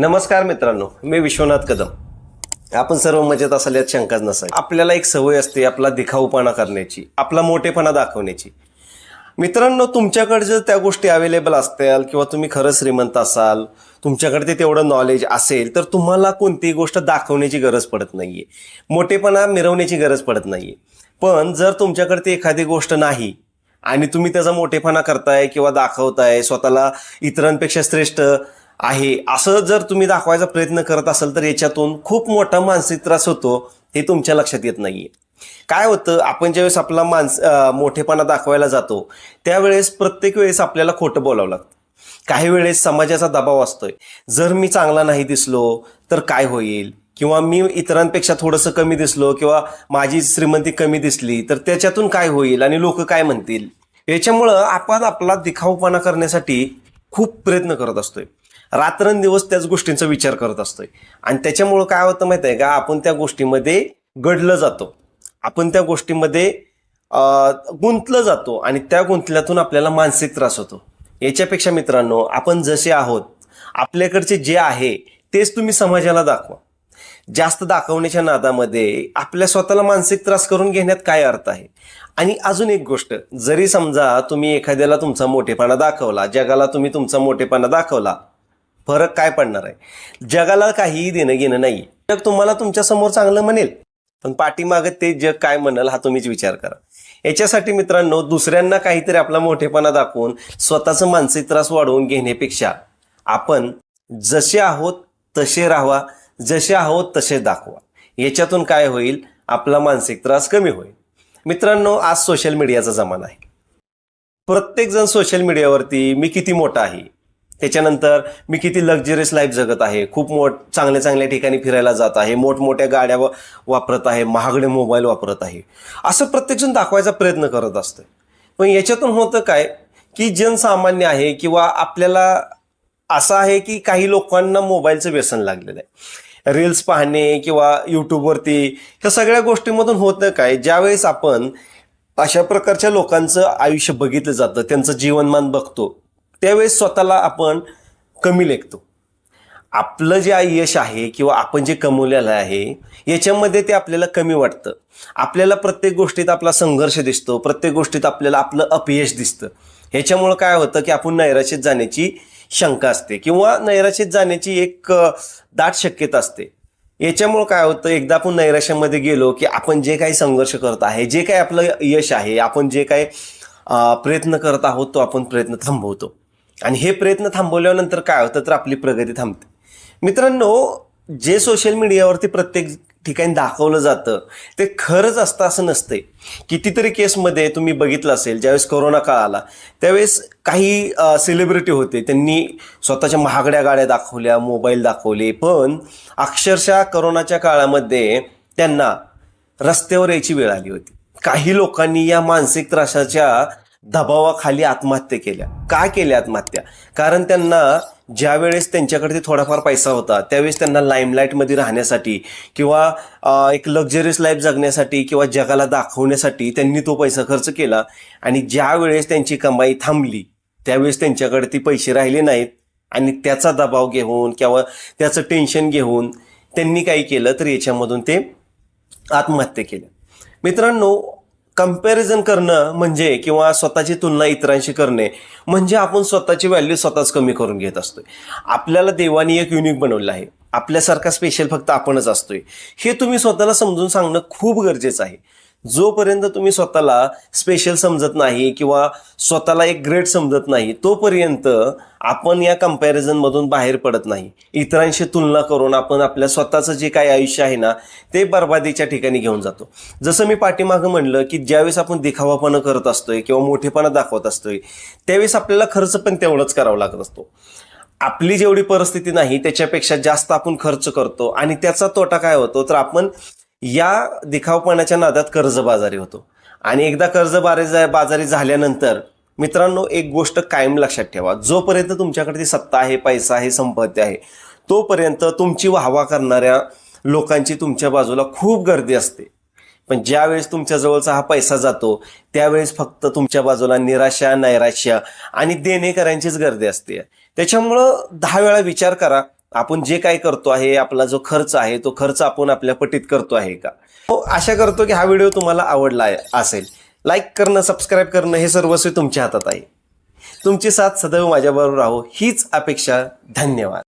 नमस्कार मित्रांनो मी विश्वनाथ कदम. आपण सर्व मजेत असाल यात शंकाच नसाय आपल्याला एक सवय असते आपला दिखाऊपणा करण्याची आपला मोठेपणा दाखवण्याची. मित्रांनो तुमच्याकडे जर त्या गोष्टी अवेलेबल असतील किंवा तुम्ही खरं श्रीमंत असाल तुमच्याकडे ते तेवढं नॉलेज असेल तर तुम्हाला कोणतीही गोष्ट दाखवण्याची गरज पडत नाहीये. मोठेपणा मिरवण्याची गरज पडत नाहीये. पण जर तुमच्याकडे ती एखादी गोष्ट नाही आणि तुम्ही त्याचा मोठेपणा करताय किंवा दाखवताय स्वतःला इतरांपेक्षा श्रेष्ठ आहे. असं जर तुम्ही दाखवायचा प्रयत्न करत असाल तर याच्यातून खूप मोठा मानसिक त्रास होतो हे तुमच्या लक्षात येत नाहीये. काय होतं आपण ज्यावेळेस आपला माणस मोठेपणा दाखवायला जातो त्यावेळेस प्रत्येक वेळेस आपल्याला खोटं बोलावं लागतं. काही वेळेस समाजाचा दबाव असतोय. जर मी चांगला नाही दिसलो तर काय होईल? किंवा मी इतरांपेक्षा थोडंसं कमी दिसलो किंवा माझी श्रीमंती कमी दिसली तर त्याच्यातून काय होईल आणि लोक काय म्हणतील? याच्यामुळं आपण आपला दिखाऊपणा करण्यासाठी खूप प्रयत्न करत असतोय. रात्रंदिवस त्याच गोष्टींचा विचार करत असतोय. आणि त्याच्यामुळं काय होतं माहिती आहे का? आपण त्या गोष्टीमध्ये गडलं जातो. आपण त्या गोष्टीमध्ये गुंतलं जातो आणि त्या गुंतल्यातून आपल्याला मानसिक त्रास होतो. याच्यापेक्षा मित्रांनो आपण जसे आहोत आपल्याकडचे जे आहे तेच तुम्ही समाजाला दाखवा. जास्त दाखवण्याच्या नादामध्ये आपल्या स्वतःला मानसिक त्रास करून घेण्यात काय अर्थ आहे? आणि अजून एक गोष्ट जरी समजा तुम्ही एखाद्याला तुमचा मोठेपणा दाखवला जगाला तुम्ही तुमचा मोठेपणा दाखवला फरक काय पडणार आहे? जगाला काहीही देणं घेणं नाही. जग तुम्हाला तुमच्यासमोर चांगलं म्हणेल. पण पाठीमागं ते जग काय म्हणाल हा तुम्हीच विचार करा. याच्यासाठी मित्रांनो दुसऱ्यांना काहीतरी आपला मोठेपणा दाखवून स्वतःचं मानसिक त्रास वाढवून घेण्यापेक्षा आपण जसे आहोत तसे राहावा. जसे आहोत तसे दाखवा. याच्यातून काय होईल? आपला मानसिक त्रास कमी होईल. मित्रांनो आज सोशल मीडियाचा जमाना आहे. प्रत्येकजण सोशल मीडियावरती मी किती मोठा आहे? त्याच्यानंतर मी किती लक्झरियस लाईफ जगत आहे. खूप मोठ चांगल्या चांगल्या ठिकाणी फिरायला जात आहे. मोठमोठ्या गाड्या वापरत आहे. महागडे मोबाईल वापरत आहे. असं प्रत्येकजण दाखवायचा प्रयत्न करत असतं. पण याच्यातून होतं काय? की जनसामान्य आहे किंवा आपल्याला असं आहे की काही लोकांना मोबाईलचं व्यसन लागलेलं आहे. रील्स पाहणे किंवा यूट्यूबवरती ह्या सगळ्या गोष्टीमधून होतं काय? ज्यावेळेस आपण अशा प्रकारच्या लोकांचं आयुष्य बघितलं जातं त्यांचं जीवनमान बघतो त्यावेळेस स्वतःला आपण कमी लेखतो. आपलं जे यश आहे किंवा आपण जे कमवलेलं आहे याच्यामध्ये ते आपल्याला कमी वाटतं. आपल्याला प्रत्येक गोष्टीत आपला संघर्ष दिसतो प्रत्येक गोष्टीत आपल्याला आपलं अपयश दिसतं. ह्याच्यामुळं काय होतं की आपण नैराश्यात जाण्याची शंका असते किंवा नैराश्यात जाण्याची एक दाट शक्यता असते. याच्यामुळं काय होतं एकदा आपण नैराश्यामध्ये गेलो की आपण जे काही संघर्ष करत आहे जे काही आपलं यश आहे आपण जे काही प्रयत्न करत आहोत तो आपण प्रयत्न थांबवतो. आणि हे प्रयत्न थांबवल्यानंतर काय होतं तर आपली प्रगती थांबते. मित्रांनो जे सोशल मीडियावरती प्रत्येक ठिकाणी दाखवलं जातं ते खरंच असतं असं नसते कितीतरी केसमध्ये तुम्ही बघितलं असेल ज्यावेळेस कोरोना काळ आला त्यावेळेस काही सेलिब्रिटी होते. त्यांनी स्वतःच्या महागड्या गाड्या दाखवल्या मोबाईल दाखवले पण अक्षरशः करोनाच्या काळामध्ये त्यांना रस्त्यावर यायची वेळ आली होती. काही लोकांनी या मानसिक त्रासाच्या दबावाखाली आत्महत्या केल्या. का केल्या आत्महत्या? कारण त्यांना ज्या वेळेस त्यांच्याकडे ते थोडाफार पैसा होता त्यावेळेस त्यांना लाईमलाईटमध्ये राहण्यासाठी किंवा एक लक्झरियस लाईफ जगण्यासाठी किंवा जगाला दाखवण्यासाठी त्यांनी तो पैसा खर्च केला आणि ज्या वेळेस त्यांची कमाई थांबली त्यावेळेस त्यांच्याकडे ती पैसे राहिले नाहीत आणि त्याचा दबाव घेऊन किंवा त्याचं टेन्शन घेऊन त्यांनी काही केलं तर याच्यामधून ते आत्महत्या केल्या. मित्रांनो कंपॅरिझन करणं म्हणजे किंवा स्वतःची तुलना इतरांशी करणे म्हणजे आपण स्वतःची व्हॅल्यू स्वतःच कमी करून घेत असतोय. आपल्याला देवानी एक युनिक बनवलं आहे. आपल्यासारखा स्पेशल फक्त आपणच असतोय. हे तुम्ही स्वतःला समजून सांगणं खूप गरजेचं आहे. जोपर्यंत तुम्ही स्वतःला स्पेशल समजत नाही किंवा स्वतःला एक ग्रेट समजत नाही तोपर्यंत आपण या कम्पॅरिझनमधून बाहेर पडत नाही. इतरांशी तुलना करून आपण आपल्या स्वतःचं जे काही आयुष्य आहे ना ते बर्बादीच्या ठिकाणी घेऊन जातो. जसं मी पाठीमागं म्हणलं की ज्यावेळेस आपण दिखावापणा करत असतोय किंवा मोठेपणा दाखवत असतोय त्यावेळेस आपल्याला खर्च पण तेवढंच करावा लागत असतो. आपली जेवढी परिस्थिती नाही त्याच्यापेक्षा जास्त आपण खर्च करतो आणि त्याचा तोटा काय होतो? तर आपण या दिखावपणाच्या नादात कर्जबाजारी होतो. आणि एकदा कर्ज बाजारी झाल्यानंतर मित्रांनो एक गोष्ट कायम लक्षात ठेवा. जोपर्यंत तुमच्याकडे ती सत्ता आहे पैसा आहे संपत्ती आहे तोपर्यंत तुमची वाहवा करणाऱ्या लोकांची तुमच्या बाजूला खूप गर्दी असते. पण ज्यावेळेस तुमच्याजवळचा हा पैसा जातो त्यावेळेस फक्त तुमच्या बाजूला निराशा नैराश्य आणि देणेकऱ्यांचीच गर्दी असते. त्याच्यामुळं दहा वेळा विचार करा. आपण जे काय करतो आहे आपला जो खर्च आहे तो खर्च आपण आपल्या पटीत करतो आहे का? हो आशा करतो की हा व्हिडिओ तुम्हाला आवडला आहे- असेल. लाईक करणं सबस्क्राईब करणं हे सर्वस्वी तुमच्या हातात आहे. तुमची साथ सदैव माझ्याबरोबर राहो. हीच अपेक्षा. धन्यवाद.